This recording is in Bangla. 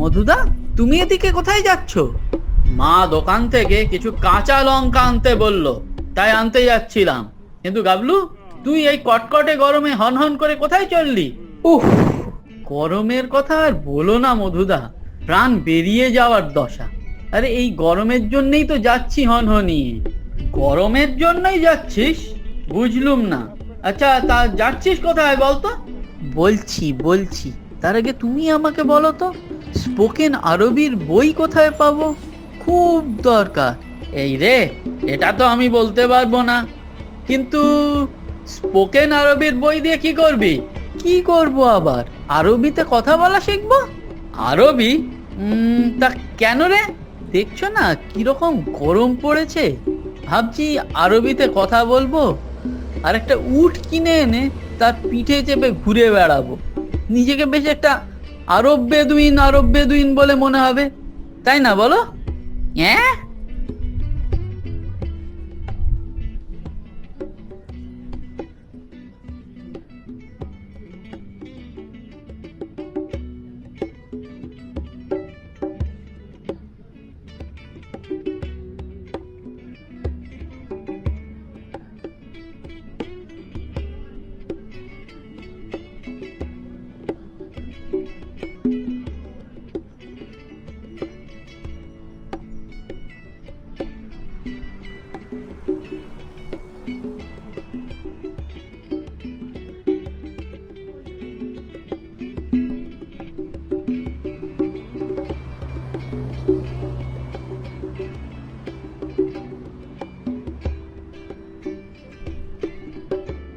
মধুদা, তুমি এদিকে কোথায় যাচ্ছ? মা দোকান থেকে কিছু কাঁচা লঙ্কা আনতে বলল, তাই আনতে যাচ্ছিলাম। কিন্তু গাবলু, তুই এই কটকটে গরমে হনহন করে কোথায় চললি? উফ, গরমের কথা আর বলো না মধুদা, প্রাণ বেরিয়ে যাওয়ার দশা। আরে এই গরমের জন্যই তো যাচ্ছি হনহনিয়ে গরমের জন্যই যাচ্ছিস? বুঝলুম না। আচ্ছা তা যাচ্ছিস কোথায় বলতো? বলছি বলছি। তার আগে তুমি আমাকে বলো তো স্পোকেন আরবির বই কোথায় পাবো? খুব দরকার। এই রে, এটা তো আমি বলতে পারব না। কিন্তু স্পোকেন আরবির বই দিয়ে কি করবি? কি করব আবার? আরবিতে কথা বলা শিখব? আরবি? তা কেন রে? দেখছ না কীরকম গরম পড়েছে? ভাবছি আরবিতে কথা বলব। আর একটা উট কিনে এনে তার পিঠে চেপে ঘুরে বেড়াবো। নিজেকে বেশ একটা আরব বেদুইন আরব বেদুইন বলে মনে হবে। তাই না বলো? হ্যাঁ?